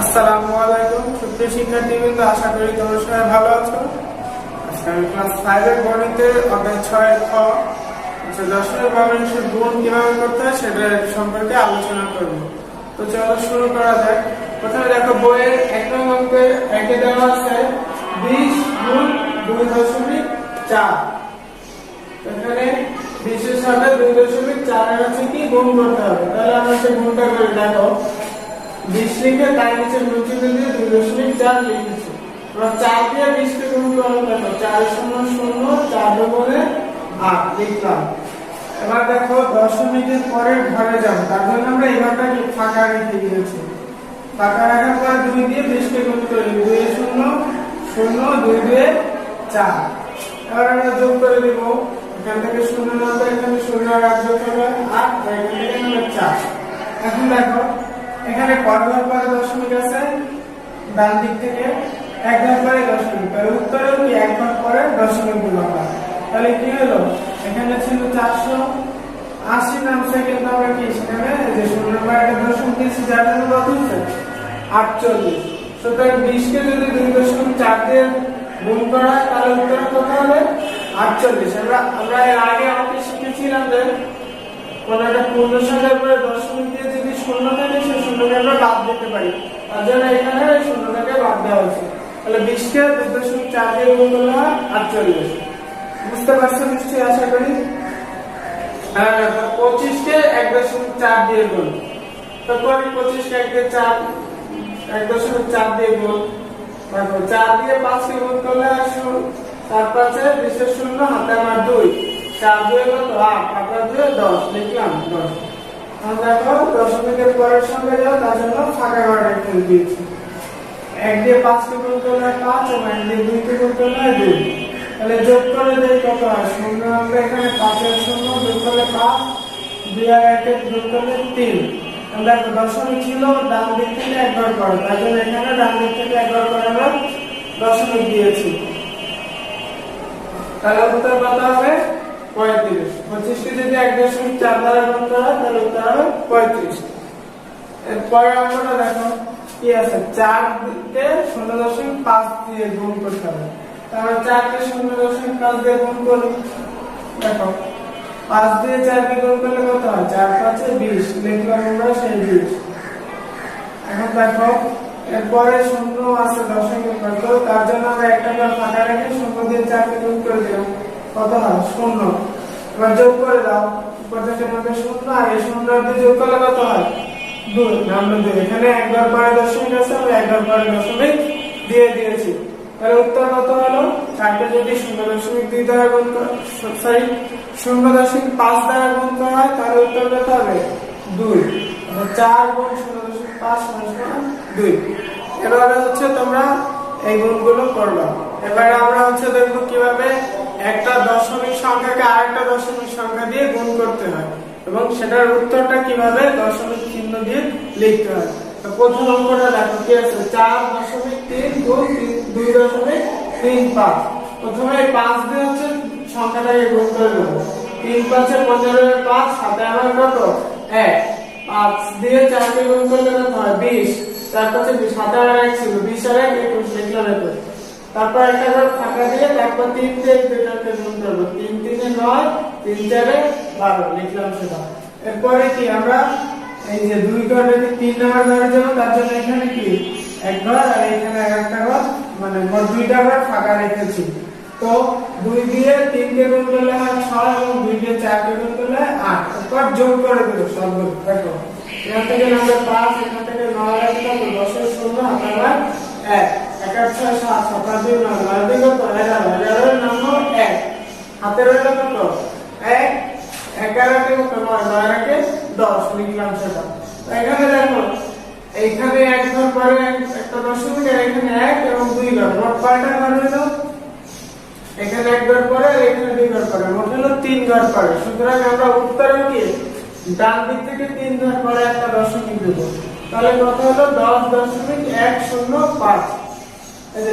আসসালামু আলাইকুম, সুপ্রিয় শিক্ষার্থীবৃন্দ, আশা করি তোমরা সবাই ভালো আছো। আমি ক্লাস ফাইভের গণিতে অধ্যায় ছয় খ দশমিক ভগ্নাংশের গুণ কীভাবে করতে হয় সেটা সম্পর্কে আলোচনা করব। তো চলো শুরু করা যাক। প্রথমে দেখো, বইয়ের এক নং অঙ্কের একে দেওয়া আছে বিশ গুণ দুই দশমিক চার। এখানে বিশের সাথে দুই দশমিক চারের আছে কি? গুণ করতে হবে। তাহলে আমরা সেই গুণটা করে দেখো। বিশ লিখে তার নিচে দিয়ে দুই দশমিক চার লিখেছি। এবার চার দিয়ে বিশকে গুণ করো দেখো, চার শূন্য শূন্য, চার দুগুণে আট, লিখলাম। এবার দেখো দশমিকের পরে ঘরে যাব। তার জন্য আমরা এবারটা ফাঁকা রেখে দিয়েছি। ফাঁকা রাখার পর দুই দিয়ে বিশকে গুণ করি দুই শূন্য শূন্য, দুই দুয়ে চার। এবার আমরা যোগ করে দিব এখান থেকে শূন্য না এখানে শূন্য আর যোগ করবে আট, এখান থেকে আমরা চার। এখন দেখো এখানে ঘর পরে দশমিক আছে, ডান দিক থেকে এক ঘর পরে দশমিক তাহলে উত্তরেও কি এক ঘর পরে দশমিকগুলো হয় তাহলে কি হলো? এখানে ছিল চারশো আশি নামছে কিন্তু আমরা কি সেখানে যে শূন্য নম্বর একটা দশমিক দিয়েছি, যার জন্য কত হচ্ছে আটচল্লিশ। সুতরাং বিশকে যদি দুই দশমিক চার দিয়ে গুণ করা হয়, তাহলে উত্তর কত হবে? আটচল্লিশ। আমরা আমরা এর আগে অঙ্কে শিখেছিলাম যে কোন একটা পূর্ণ সংখ্যার পরে দশমিক দিয়ে যদি শূন্য থাকে, সেই শূন্যকে আমরা বাদ দিতে পারি। তার জন্য এখানে শূন্যটাকে বাদ দেওয়া হয়েছে। তাহলে বিশকে দুই দশমিক চার দিয়ে গুণ করলে হয় আটচল্লিশ। বুঝতে পারছ আশা করি? হ্যাঁ পঁচিশকে এক দশমিক চার দিয়ে গুণ। তো করি, পঁচিশকে এক চার এক দশমিক চার দিয়ে গুণ। দেখো, চার দিয়ে পাঁচকে গুণ করলে আর চার পাঁচে বিশেষ শূন্য, হাতে আমার দুই। চার দুই কত দশ, লিখলাম দশ। দেখো দশমিকের পরের সঙ্গে তার জন্য ফাঁকা ঘর রেখে দিয়েছি এক দিয়ে পাঁচকে গুণ পাঁচ, এবং দিয়ে পাঁচের শূন্য যোগ পাঁচ, দুই তিন। দেখো দশমিক ছিল, ডান থেকে একবার করে। তাই জন্য এখানে ডান দিক থেকে একবার করে আমরা দশমিক দিয়েছি। তাহলে উত্তর কত হবে পঁয়ত্রিশ। পঁচিশকে যদি এক দশমিক চার দ্বারা গুণ করা হয় তাহলে উত্তর হবে পঁয়ত্রিশ। অঙ্কটা দেখো, কি আছে? চার কে শূন্য দশমিক পাঁচ দিয়ে গুণ করতে হবে। তাহলে শূন্য দশমিক পাঁচ দিয়ে গুণ করুন দেখো, পাঁচ দিয়ে গুণ করলে কত হয়? চার পাঁচে বিশ। লিখলাম আমরা সেই বিশ। এখন দেখো এরপরে শূন্য আছে তো তার জন্য আমরা একটা ফাঁকা রেখে শূন্য দিয়ে চারকে গুণ করে দিলাম। শূন্য। এবার যোগ করে মধ্যে হয়? দশমিক তাহলে উত্তর কত দুই দ্বারা গুণ শূন্য দশমিক পাঁচ দ্বারা গুণ করা হয়, তাহলে উত্তর কত হবে দুই। চার গুণ শূন্য দশমিক পাঁচ দুই। এবারে হচ্ছে তোমরা এই গুণগুলো করবা। এবারে আমরা হচ্ছে দেখব কীভাবে একটা দশমিক সংখ্যাকে আরেকটা দশমিক সংখ্যা দিয়ে গুণ করতে হয়। এবং সেটার উত্তরটা কীভাবে? দশমিক চিহ্ন দিয়ে লিখতে হয়। প্রথম অঙ্কটা দেখো, কি আছে? চার দশমিক তিন গুণ দুই দশমিক তিন পাঁচ। প্রথমে পাঁচ দিয়ে হচ্ছে সংখ্যাটাকে গুণ করে দেবো তিন পাঁচে পনেরো পাঁচ, সাথে আমার কত? এক। পাঁচ দিয়ে চারকে গুণ করলে কত হয়? বিশ। চার পাঁচে সাত আর এক ছিল। বিশ আর এক, একুশ, লিখলাম একুশ তারপর একটা ঘর ফাঁকা দিয়ে তারপর তিন দিয়ে দুটাকে গুণ করব। তিন তিনে নয়, তিন চারে বারো, লিখলাম সেটা। এরপরে কি আমরা এই যে দুই ঘর তিন নাম্বার ঘরের জন্য, তার জন্য এখানে কি? এক ঘর আর এখানে আর একটা ঘর মানে মোট দুইটা ঘর ফাঁকা রেখেছি। তো দুই দিয়ে তিনকে গুণ করলে হয় ছয় এবং দুই দিয়ে চারকে গুণ করলে আট। এরপর যোগ করে দেবো সবগুলো দেখো। এখান থেকে নাম্বার পাঁচ, এখান থেকে নয় আসলে দশের শূন্য আপনার এক। এক ছয় সাত সাত আট দুই নয় নয় দুই কত নম্বর এক। হাতের রইল কত? নয় নয় দশ। লিখলাম সেটা। এখানে দেখো, এইখানে এক ঘর পরে এক- একটা দশমিক আর এখানে এক এবং দুই ঘর মোট কয়টা ঘর এখানে এক পরে এখানে দুই ঘর পরে মোট হলো তিন ঘর পরে সুতরাং আমরা উত্তরে কি? ডান দিক থেকে তিন ঘর পরে একটা দশমিক দেবো। তাহলে কত হলো দশ দশমিক এক শূন্য পাঁচ।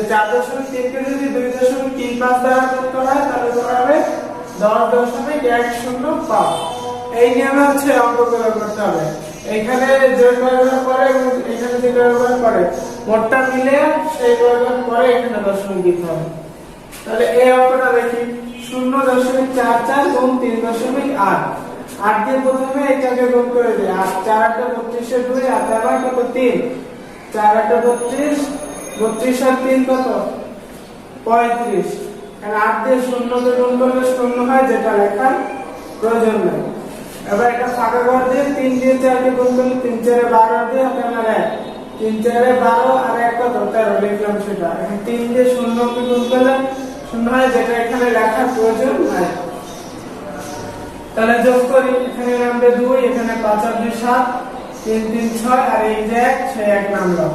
চার দশমিক তিনকে যদি দুই দশমিক তিন পাঁচ দ্বারা গুণ করা হয়, তাহলে করা হবে দশ দশমিক এক শূন্য পাঁচ। এই নিয়মে হচ্ছে অঙ্কগুলো করতে হবে। এখানে যে কয়বার করে এখানে যে কয়বার করে মোটটা মিলে সেই কয়বার করে এখানে দশমিক দিতে হবে। তাহলে এই অঙ্কটা দেখি। শূন্য দশমিক চার চার গুণ তিন দশমিক আট। আট দিয়ে প্রথমে এটাকে গুণ করে দিই আট চার আটটা বত্রিশের দুই আট আবার কত তিন চার আটটা বত্রিশ বত্রিশ আর তিন কত? পঁয়ত্রিশ। কারণ আট দিয়ে শূন্যকে গুণ করলে শূন্য হয়, যেটা লেখার প্রয়োজন নেই। এবার একটা ফাঁকা ঘর দিয়ে তিন দিয়ে চারকে গুণ করলে তিন চারে বারো দিয়ে আপনার এক। তিন চারে বারো আর এক কত? তেরো, লিখলাম সেটা। তিন দিয়ে শূন্যকে গুণ করলে শূন্য হয়, যেটা এখানে লেখার প্রয়োজন নাই। তাহলে যোগ করি, এখানে নামবে দুই, এখানে পাঁচ আর সাত, তিন তিন, ছয়, আর এই যে এক সে এক নামলো।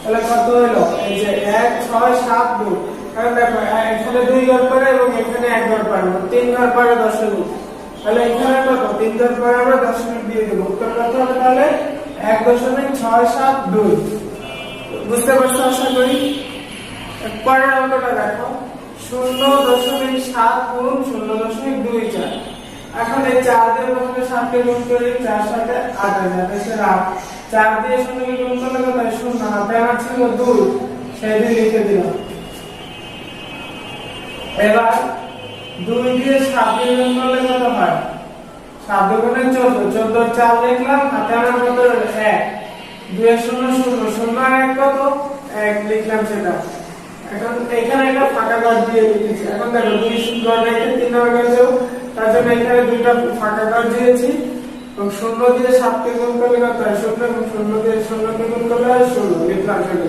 তাহলে কত হলো এই যে এক, ছয়, সাত, দুই। কারণ দেখো এখানে দুই ঘর পরে এবং এখানে এক ঘর পরে তিন ঘর পরে দশমিক তাহলে এখানে কত? তিন ঘর পরে আমরা দশমিক দিয়ে দেবো। উত্তর কত হবে তাহলে? এক দশমিক ছয় সাত দুই। বুঝতে পারছ আশা করি? পরের অঙ্কটা দেখো। শূন্য দশমিক সাত গুণ শূন্য দশমিক দুই চার। এখন এই চার দিয়ে প্রথমে সাতকে গুণ করি চার সাথে আঠাশ আঠাশের আট চার দিয়ে শূন্যকে গুণ করলে কত হয়? শূন্য হাতে আমার ছিল দুই সেই দুই লিখে দিলাম এবার দুই দিয়ে সাত দিয়ে গুণ করলে কত হয় সাত দুগুণে চোদ্দ চোদ্দ চার লিখলাম হাতে আমার কত? এক দুই শূন্য শূন্য শূন্য আর এক কত এক লিখলাম সেটা এখন এখানে একটা ফাঁকা ঘর দিয়ে লিখেছি এখন দেখো দুই ঘর রেখে তিন ঘর তার জন্য এখানে দুইটা ফাঁকা ঘর দিয়েছি। এবং শূন্য দিয়ে সাতকে গুণ করলে কত হয়? শূন্য এবং শূন্য দিয়ে শূন্যকে গুণ করলে হয়? শূন্য। লিখলাম সেটা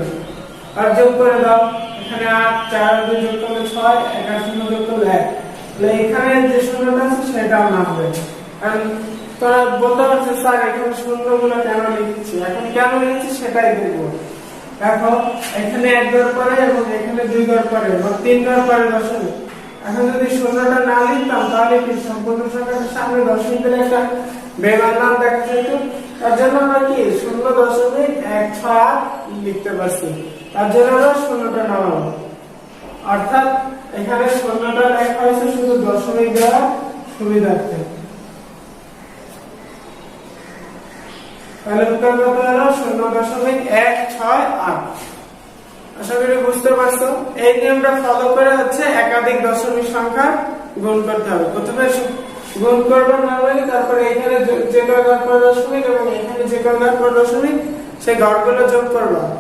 আর যোগ করে দাও। এখানে আট, চার, দুই যোগ করলে ছয়, এক আর শূন্য যোগ করলে এক। তাহলে এখানে যে শূন্যটা আছে সেটাও নামবে কারণ তোরা বলতে পারছিস, স্যার, এখানে শূন্যগুলো কেন লিখছি? এখন কেন লিখছি, সেটাই দেখব দেখো, এখানে এক ঘর পরে এবং এখানে দুই ঘর পরে, বা তিন ঘর পরে দশমিক এখন যদি শূন্যটা না লিখতাম, তাহলে কি সম্পূর্ণ সংখ্যাটার সামনে দশমিকের একটা বেমার নাম দেখা যেত? তার জন্য আমরা কি শূন্য দশমিক এক ছয় লিখতে পারছি। তার জন্য আমরা শূন্যটা নামাবো। অর্থাৎ এখানে শূন্যটা লেখা হয়েছে শুধু দশমিক দেওয়ার সুবিধার্থে। তাহলে উত্তর কত হলো? শূন্য দশমিক এক ছয় আট। আশা করি বুঝতে পারছ। এই নিয়মটা ফলো করে হচ্ছে একাধিক দশমিক সংখ্যা গুণ করতে হবে। প্রথমে গুণ করব নর্মালি তারপরে এখানে যে- কয় ঘর পর দশমিক এবং এখানে যে কয় ঘর পর দশমিক, সেই ঘরগুলো যোগ করবা।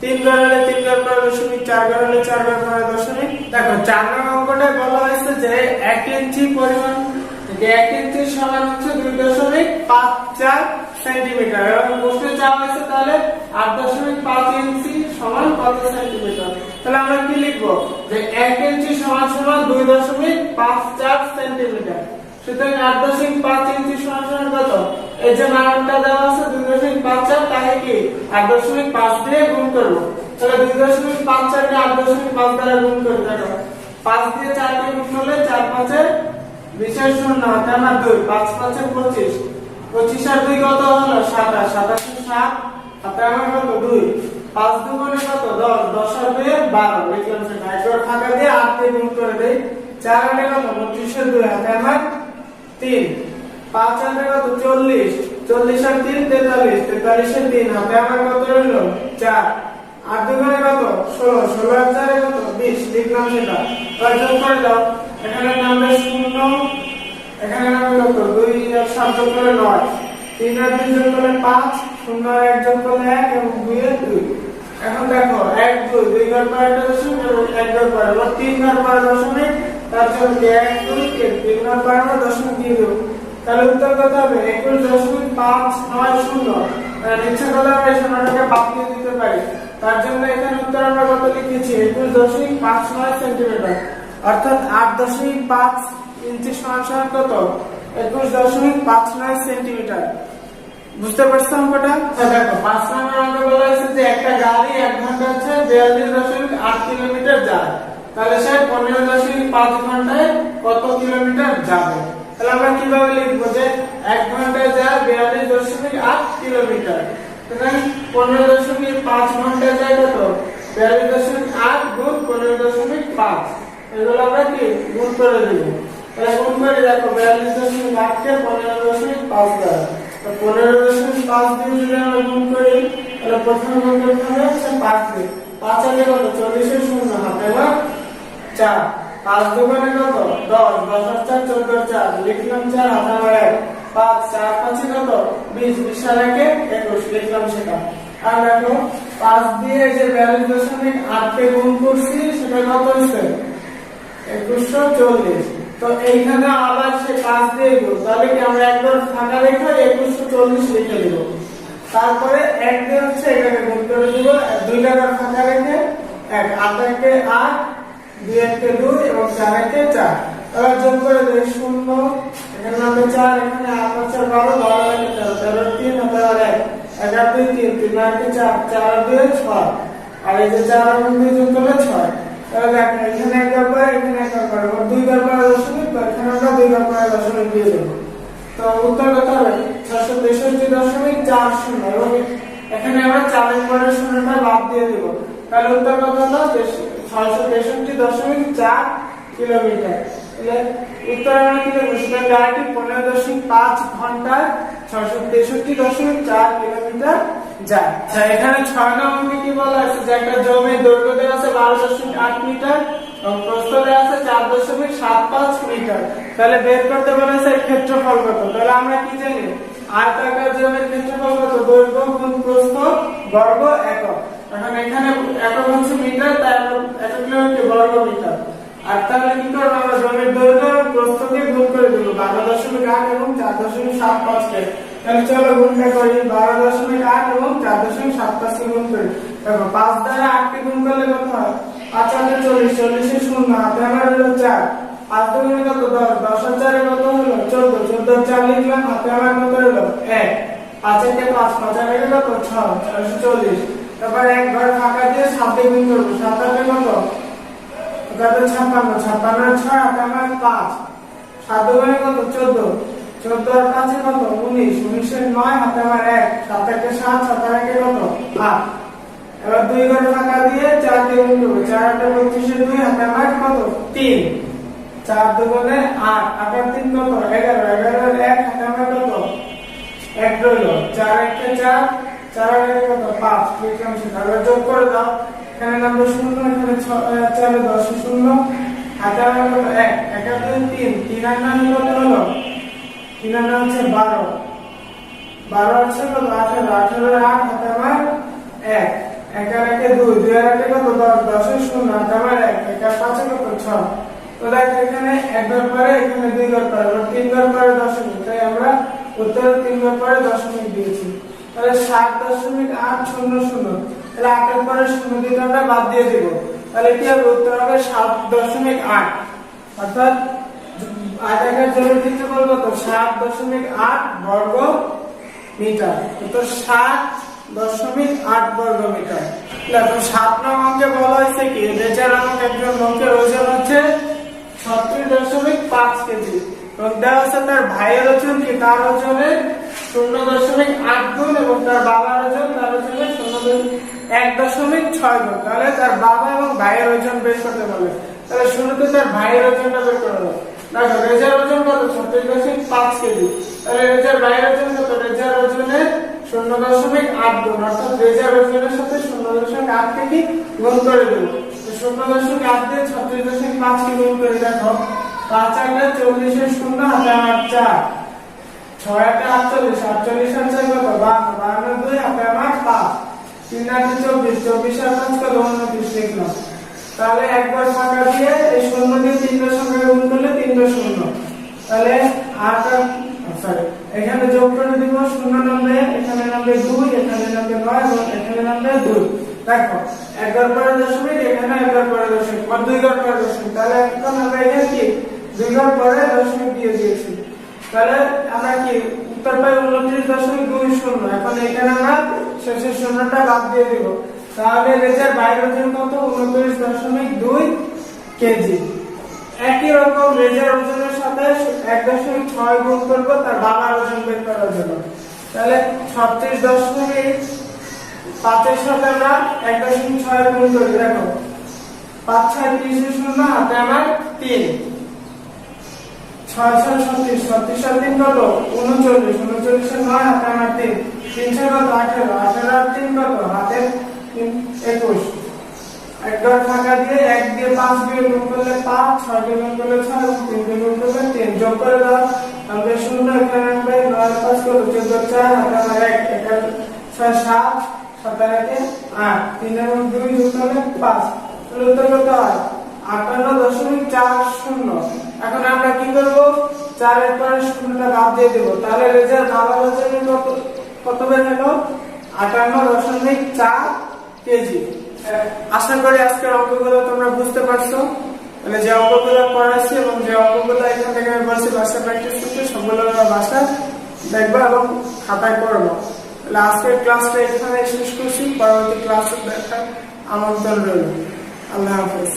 তিন ঘর হলে তিন ঘর পর দশমিক, চার ঘর হলে চার ঘর পর দশমিক। দেখো, চার নং অঙ্কটায় বলা হয়েছে যে এক ইঞ্চি পরিমাণ এক ইঞ্চি সমান হচ্ছে দুই দশমিক পাঁচ চার সেন্টিমিটার। এবং প্রশ্নে চাওয়া হয়েছে তাহলে আট দশমিক পাঁচ ইঞ্চি সমান কত সেন্টিমিটার। তাহলে আমরা কি লিখব? যে এক ইঞ্চি সমান সমান দুই দশমিক পাঁচ চার সেন্টিমিটার। সুতরাং আট দশমিক পাঁচ ইঞ্চি সমান সমান কত? এই যে মানটা দেওয়া আছে দুই দশমিক পাঁচ চার, তাকে কি আট দশমিক পাঁচ দিয়ে গুণ করব? তাহলে দুই দশমিক পাঁচ চারকে আট দশমিক পাঁচ দ্বারা গুণ করে দেখো। পাঁচ দিয়ে চারকে গুণ করলে চার পাঁচে হাতে হাতে হাতে তিন পাঁচ কত চল্লিশ চল্লিশ আর তিন তেতাল্লিশ তেতাল্লিশে তিন হাতে আমার কত রইল চার আট দুগুণে কত ষোলো ষোলো আর চারে কত বিশ, লিখলাম সেটা। যোগ করে দাও। এখানে নামবে শূন্য, এখানে নামবে কত দুই আর সাত যোগ করে নয়। তিন আর দুই যোগ করলে পাঁচ, শূন্য আর এক যোগ করলে এক এবং দুই আর দুই। এখন দেখো, এক, দুই দুই ঘর পরে দশমিক এক ঘর পরে তিন ঘর পরে দশমিক, তার জন্য এক, দুই, তিন। তিন ঘর পরে দশমিক দিয়ে দেবো। তাহলে উত্তর কত হবে? একুশ দশমিক পাঁচ নয় শূন্য। ইচ্ছা করলে আমরা এই শূন্যটাকে বাদ দিয়ে দিতে পারি। তার জন্য এখানে উত্তর আমরা কত লিখেছি? একুশ দশমিক পাঁচ নয় সেন্টিমিটার। কত? হ্যাঁ, আট কিলোমিটার যায়। তাহলে যাবে? তাহলে আমরা কীভাবে লিখব যে এক ঘন্টায় যায় বিয়াল্লিশ দশমিক আট কিলোমিটার? পনেরো দশমিক পাঁচ ঘন্টায় যায় কত? বিয়াল্লিশ দশমিক আট গুণ পনেরো দশমিক পাঁচ। এগুলো আমরা কি? গুণ করে দেবো। তাহলে গুণ করে দেখো, বিয়াল্লিশ দশমিক আটকে পনেরো দশমিক পাঁচ দ্বারা পনেরো দশমিক পাঁচ দিয়ে যদি আমরা গুণ করি, তাহলে প্রথমে গুণ করতে হবে হচ্ছে পাঁচ দিয়ে। পাঁচ আগে কত? চল্লিশের শূন্য হাতে বা চার। পাঁচ দোকানে কত? দশ। দশ চার, চোদ্দ চার। লিখলাম চার, হাতে আমার পাঁচ, চার, পাঁচে কত? বিশ। বিশ আর একে একুশ। লিখলাম সেটা। আর দেখো, পাঁচ দিয়ে যে বিয়াল্লিশ দশমিক আটকে গুণ করছি, সেটা কত হচ্ছে একুশশো চল্লিশ। তো এইখানে আবার সে পাঁচ দিয়ে গুণ তাহলে কি আমরা একবার ফাঁকা রেখে একুশশো চল্লিশ লিখে দিব? তারপরে এক হচ্ছে এটাকে গুণ করে দিব। দুই টাকার ফাঁকা রেখে এক, আট আট, দুই একে দুই এবং চার একে চার। এবার যোগ করে দিই শূন্য। এখানে নামবে চার, এখানে আট হচ্ছে বারো বারো একে, তেরো তেরো তিন তেরো এক। এগারো, দুই, তিন তিন একে চার চার, দুই, ছয়। আর এই যে চার এবং দুই যোগ করলে ছয়। তাহলে এখানে একবার পরে এখানে একবার পরে দুইবার পরে দশমিক তো এখানে আমরা দুইবার পরে দশমিক দিয়ে দেবো। তো উত্তর কত হবে ছশো তেষট্টি দশমিক চার শূন্য এবং এখানে আমরা চারের পরে শূন্যটা বাদ দিয়ে দেবো। তাহলে উত্তর কত হলো ছয়শো তেষট্টি দশমিক চার কিলোমিটার। তাহলে উত্তর আমরা কি দেবো? সেটা গাড়িটি পনেরো দশমিক পাঁচ ঘন্টায় ছয়শো তেষট্টি দশমিক চার কিলোমিটার এখানে ছয় নম্বরে মিটার এবং প্রস্থ দেওয়া পাঁচ মিটার। ক্ষেত্রফল কত? তাহলে আমরা কি জানি? আয়তাকার জমির ক্ষেত্রফল কত? দৈর্ঘ্য, গুণ, প্রস্থ, বর্গ, একক। এখন এখানে একক হচ্ছে মিটার, তাই বর্গ মিটার। আর তাহলে কি করব আমরা? জমির দৈর্ঘ্য প্রস্থকে গুণ করে দেবো, বারো দশমিক আট এবং চার দশমিক সাত পাঁচকে। তাহলে চলো গুণটা করি বারো দশমিক আট এবং চার দশমিক সাত পাঁচকে গুণ করি। দেখো, পাঁচ দ্বারা আটকে গুণ করলে কত হয়? পাঁচ আটে চল্লিশ, চল্লিশে শূন্য, হাতে আমার হলো চার। পাঁচ কত? দশ। দশ চারে কত হলো? চোদ্দ। চোদ্দ চার লিখলাম, হাতে আমার কত হলো? এক। পাঁচ একে পাঁচ পাঁচ আর একে কত? ছয় ছয়শো চল্লিশ। তারপর এক ঘর ফাঁকা দিয়ে সাত গুণ করব। সাত আটে কত? কত ছাপ্পান্ন। ছাপ্পান্ন ছয়, হাতে আমার পাঁচ। সাত দুগুণে কত? চোদ্দ। চোদ্দ আর পাঁচে কত? উনিশ। উনিশের নয় হাতে আমার এক সাত একে সাত সাত আর একে কত? আট। এবার দুই ঘর ফাঁকা দিয়ে চার দিয়ে গুণ চার আটটা পঁচিশে দুই, হাতে আমার কত? তিন। চার দুগুণে আট। আট আর তিন কত? এগারো। এগারো এক, হাতে আমার কত? এক রইল। চার একটা চার চার একে কত? পাঁচ। লিখলাম সেটা যোগ করে দাও। এখানে নাম্বার শূন্য, এখানে চারে দশ শূন্য। হাতে আমার কত? এক দুই, তিন। তিন আর নয় কত হলো? তিন আর হচ্ছে বারো। বারো কত? আঠেরো। আঠেরো আট হাতে আমার এক। এক আর একে দুই। দুই আর একে কত? দশ। দশের শূন্য। হাতে আমার এক। এক আর পাঁচে কত? ছয় তো দেখ, এখানে একবার পরে, এখানে দুইবার পরে। এবার তিনবার পরে দশমিক তাই আমরা উত্তরে তিনবার পরে দশমিক দিয়েছি। তাহলে সাত দশমিক আট শূন্য শূন্য। তাহলে আটের পরে শূন্য দিতে আমরা বাদ দিয়ে দিব। তাহলে কি হবে? উত্তর হবে সাত দশমিক আট। অর্থাৎ আয়তাকার জমির ক্ষেত্রফল কত সাত দশমিক আট বর্গ মিটার। তো সাত দশমিক আট বর্গ মিটার। দেখো সাত নং অঙ্কে বলা হয়েছে কি বেচার নামক একজন লোকের ওজন হচ্ছে ছত্রিশ দশমিক পাঁচ কেজি। এবং দেওয়া আছে তার ভাইয়ের ওজন কি, তার ওজনে শূন্য দশমিক আট গুণ এবং তার বাবার ওজন, তার ওজনে শূন্য এক দশমিক ছয় গুণ। তাহলে তার বাবা এবং ভাইয়ের ওজন বের করতে পারবে। তাহলে শুরুতে তার ভাইয়ের ওজনটা বের করে দেবো দেখো রেজার ওজন কত ছত্রিশ দশমিক পাঁচ কেজি। তাহলে রেজার ভাইয়ের ওজন কত রেজার ওজনে শূন্য দশমিক আট গুণ, অর্থাৎ রেজার ওজনের সাথে শূন্য দশমিক আট থেকে গুণ করে দেবো। শূন্য দশমিক আট দিয়ে ছত্রিশ দশমিক পাঁচ কে গুণ করে দেখো, পাঁচ আটটা চল্লিশের শূন্য হাতে আমার চার। ছয় আটটা আটচল্লিশ আটচল্লিশ চার কত? বান্ন বান্ন দুই হাতে আমার পাঁচ। তিন আটে চব্বিশ চব্বিশ আর পাঁচ কত? উনত্রিশ লিখলাম তাহলে একবার ফাঁকা দিয়ে এই শূন্য দিয়ে তিনটা সংখ্যা গুণ করলে তিনটা শূন্য। তাহলে আট আর সরি এখানে যোগ করে দিব শূন্য নামবে, এখানে নামবে দুই, এখানে নামবে নয় এবং এখানে নামবে দুই। দেখো, একবার পরে দশমিক এখানে একবার পরে দশমিক বা দুই ঘর পরে দশমিক তাহলে এখন আমরা এখানে কি? দুই ঘর পরে দশমিক দিয়ে দিয়েছি। তাহলে আমরা কি উত্তর পাই উনত্রিশ দশমিক দুই শূন্য? এখন এখানে আমরা শেষের শূন্যটা বাদ দিয়ে দিব। তাহলে রেজার বাইরের ওজন কত? উনত্রিশ দশমিক দুই কেজি। একই রকম রেজার ওজনের সাথে এক দশমিক ছয় গুণ করব, তার বাবার ওজন বের করার জন্য। তাহলে ছত্রিশ দশমিক পাঁচের সাথে আমরা এক দশমিক ছয় গুণ করি। দেখো, পাঁচ ছয় তিরিশের শূন্য, হাতে আমার তিন। ছয় ছয় ছত্রিশ ছত্রিশ আর তিন কত? উনচল্লিশ, উনচল্লিশের নয়, হাতে আমার তিন। তিনশো কত? আঠেরো আঠেরো আর তিন কত? হাতে তিন একুশ। একবার ফাঁকা দিয়ে এক দিয়ে পাঁচ দিয়ে গুণ পাঁচ, ছয় দিয়ে গুণ তিন দিয়ে গুণ তিন। যোগ করে শূন্য, এখানে পাঁচ করে চোদ্দ চার আমার এক, এখানে ছয়, সাত সাত একে আট। তিন এবং দুই যোগ পাঁচ। তাহলে উত্তর আটান্ন দশমিক চার শূন্য। এখন আমরা কি করব? চারের পরে শূন্যটা বাদ দিয়ে দেবো। তাহলে রেজাল্ট ভালো হচ্ছে কত কত বের হলো? আটান্ন দশমিক চার কেজি। আশা করি আজকের অঙ্কগুলো তোমরা বুঝতে পারছ। মানে যে অঙ্কগুলো পড়াচ্ছি এবং যে অঙ্কগুলো এখান থেকে আমি বলছি বাসা প্র্যাকটিস করতে সবগুলো বাসা দেখব এবং খাতায় করব তাহলে আজকের ক্লাসটা এখানে শেষ করছি। পরবর্তী ক্লাসে দেখার আমন্ত্রণ রইল। আল্লাহ হাফেজ।